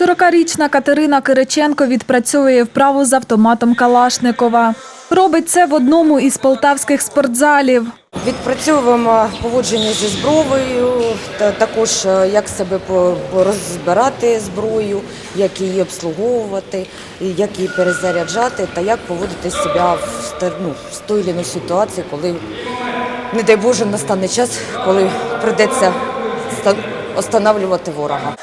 40-річна Катерина Кириченко відпрацьовує вправу з автоматом Калашникова. Робить це в одному із полтавських спортзалів. Відпрацьовуємо поводження зі зброєю, та також е, як себе розбирати зброю, як її обслуговувати, як її перезаряджати та як поводити себе в ну, в той чи ситуації, коли, не дай Боже, настане час, коли прийдеться ста- останавливати ворога.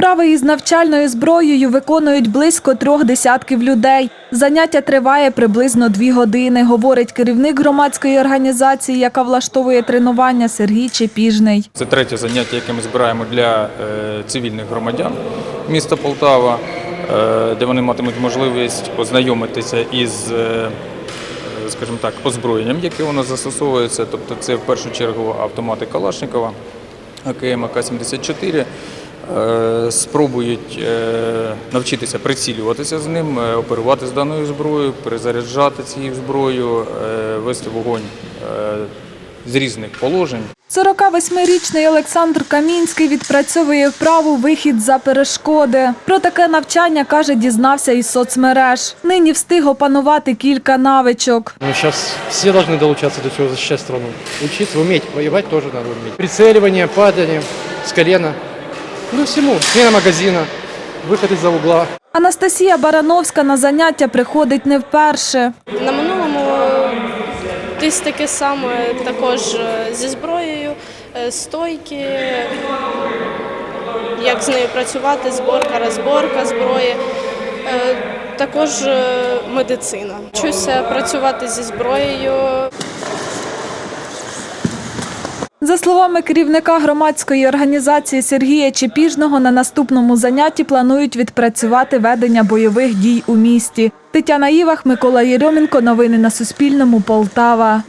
Вправи із навчальною зброєю виконують близько трьох десятків людей. Заняття триває приблизно дві години, говорить керівник громадської організації, яка влаштовує тренування Сергій Чепіжний. Це третє заняття, яке ми збираємо для е, цивільних громадян міста Полтава, е, де вони матимуть можливість ознайомитися із, е, скажімо так, озброєнням, яке у застосовується. Тобто це в першу чергу автомати Калашникова, АКМ АК-74. Е, Спробують е, навчитися прицілюватися з ним, е, оперувати з даною зброєю, перезаряджати цією зброєю, вести вогонь з різних положень. 48-річний Олександр Камінський відпрацьовує вправу вихід за перешкоди. Про таке навчання, каже, дізнався із соцмереж. Нині встиг опанувати кілька навичок. Ну, сейчас все должны доучаться до чего защищать страну. Учиться, уметь, воевать тоже надо уметь. Прицеливание, падание с колена. Ну, всему. Смена магазина, выход из-за угла. Анастасія Барановська на заняття приходить не вперше. На минулому десь таке саме також е, зі зброєю, е, стойки, як з нею працювати, зборка, розборка зброї. Е, Також медицина. Вчуся працювати зі зброєю, За словами керівника громадської організації Сергія Чепіжного, на наступному занятті планують відпрацювати ведення бойових дій у місті. Тетяна Івах, Микола Єрьоменко. Новини на Суспільному. Полтава.